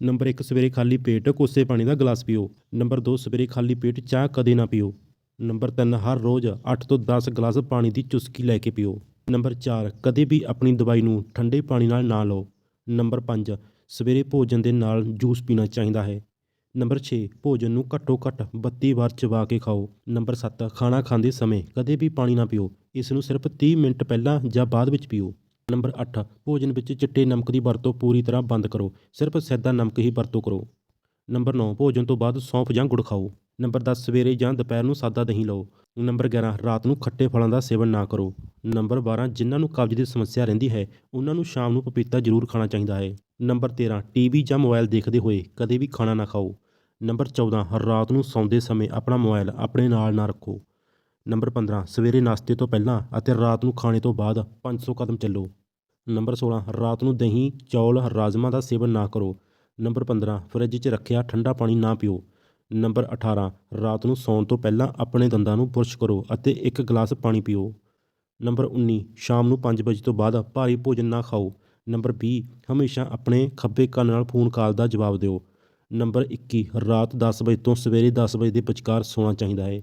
Number 1 ਸਵੇਰੇ ਖਾਲੀ ਪੇਟ ਕੋਸੇ ਪਾਣੀ ਦਾ ਗਲਾਸ ਪੀਓ। ਨੰਬਰ 2 ਸਵੇਰੇ ਖਾਲੀ ਪੇਟ ਚਾਹ ਕਦੇ ਨਾ ਪੀਓ। ਨੰਬਰ 3 ਹਰ ਰੋਜ਼ 8 ਤੋਂ 10 ਗਲਾਸ ਪਾਣੀ ਦੀ ਚੁਸਕੀ ਲੈ ਕੇ ਪੀਓ। ਨੰਬਰ 4 ਕਦੇ ਵੀ ਆਪਣੀ ਦਵਾਈ ਨੂੰ ਠੰਡੇ ਪਾਣੀ ਨਾਲ ਨਾ ਲਓ। ਨੰਬਰ 5 ਸਵੇਰੇ ਭੋਜਨ ਦੇ ਨਾਲ ਜੂਸ ਪੀਣਾ ਚਾਹੀਦਾ ਹੈ। ਨੰਬਰ 6 ਭੋਜਨ ਨੂੰ ਘੱਟੋ ਘੱਟ 32 ਵਾਰ ਚਬਾ ਕੇ ਖਾਓ। ਨੰਬਰ 7 ਖਾਣਾ ਖਾਂਦੇ ਸਮੇਂ ਕਦੇ ਵੀ ਪਾਣੀ ਨਾ ਪੀਓ। ਇਸ ਨੂੰ ਸਿਰਫ 30 ਮਿੰਟ ਪਹਿਲਾਂ ਜਾਂ ਬਾਅਦ ਵਿੱਚ ਪੀਓ। ਨੰਬਰ 8 ਭੋਜਨ ਵਿੱਚ ਚਿੱਟੇ ਨਮਕ ਦੀ ਵਰਤੋਂ ਪੂਰੀ ਤਰ੍ਹਾਂ ਬੰਦ ਕਰੋ। ਸਿਰਫ ਸੈਦਾ ਨਮਕ ਹੀ ਵਰਤੋਂ ਕਰੋ। ਨੰਬਰ 9 ਭੋਜਨ ਤੋਂ ਬਾਅਦ ਸੌਂਫ ਜਾਂ ਗੁੜ ਖਾਓ। ਨੰਬਰ 10 ਸਵੇਰੇ ਜਾਂ ਦੁਪਹਿਰ ਨੂੰ ਸਾਦਾ ਦਹੀਂ ਲਓ। ਨੰਬਰ 11 ਰਾਤ ਨੂੰ ਖੱਟੇ ਫਲਾਂ ਦਾ ਸੇਵਨ ਨਾ ਕਰੋ। ਨੰਬਰ 12 ਜਿਨ੍ਹਾਂ ਨੂੰ ਕਬਜ਼ ਦੀ ਸਮੱਸਿਆ ਰਹਿੰਦੀ ਹੈ, ਉਹਨਾਂ ਨੂੰ ਸ਼ਾਮ ਨੂੰ ਪਪੀਤਾ ਜ਼ਰੂਰ ਖਾਣਾ ਚਾਹੀਦਾ ਹੈ। ਨੰਬਰ 13 ਟੀਵੀ ਜਾਂ ਮੋਬਾਈਲ ਦੇਖਦੇ ਹੋਏ ਕਦੇ ਵੀ ਖਾਣਾ ਨਾ ਖਾਓ। ਨੰਬਰ 14 ਰਾਤ ਨੂੰ ਸੌਂਦੇ ਸਮੇਂ ਆਪਣਾ ਮੋਬਾਈਲ ਆਪਣੇ ਨਾਲ ਨਾ ਰੱਖੋ। ਨੰਬਰ 15 ਸਵੇਰੇ ਨਾਸ਼ਤੇ ਤੋਂ ਪਹਿਲਾਂ ਅਤੇ ਰਾਤ ਨੂੰ ਖਾਣੇ ਤੋਂ ਬਾਅਦ 500 ਕਦਮ ਚੱਲੋ। ਨੰਬਰ 16 ਰਾਤ ਨੂੰ ਦਹੀਂ, ਚੌਲ, ਰਾਜਮਾ ਦਾ ਸੇਵਨ ਨਾ ਕਰੋ। ਨੰਬਰ 15 ਫਰਿੱਜ 'ਚ ਰੱਖਿਆ ਠੰਡਾ ਪਾਣੀ ਨਾ ਪੀਓ। ਨੰਬਰ 18 ਰਾਤ ਨੂੰ ਸੌਣ ਤੋਂ ਪਹਿਲਾਂ ਆਪਣੇ ਦੰਦਾਂ ਨੂੰ ਬੁਰਸ਼ ਕਰੋ ਅਤੇ ਇੱਕ ਗਲਾਸ ਪਾਣੀ ਪੀਓ। ਨੰਬਰ 19 ਸ਼ਾਮ ਨੂੰ 5 ਵਜੇ ਤੋਂ ਬਾਅਦ ਭਾਰੀ ਭੋਜਨ ਨਾ ਖਾਓ। ਨੰਬਰ 20 ਹਮੇਸ਼ਾ ਆਪਣੇ ਖੱਬੇ ਕੰਨ ਨਾਲ ਫੋਨ ਕਾਲ ਦਾ ਜਵਾਬ ਦਿਓ। ਨੰਬਰ 21 ਰਾਤ 10 ਵਜੇ ਤੋਂ ਸਵੇਰੇ 10 ਵਜੇ ਦੇ ਵਿਚਕਾਰ ਸੌਣਾ ਚਾਹੀਦਾ ਹੈ।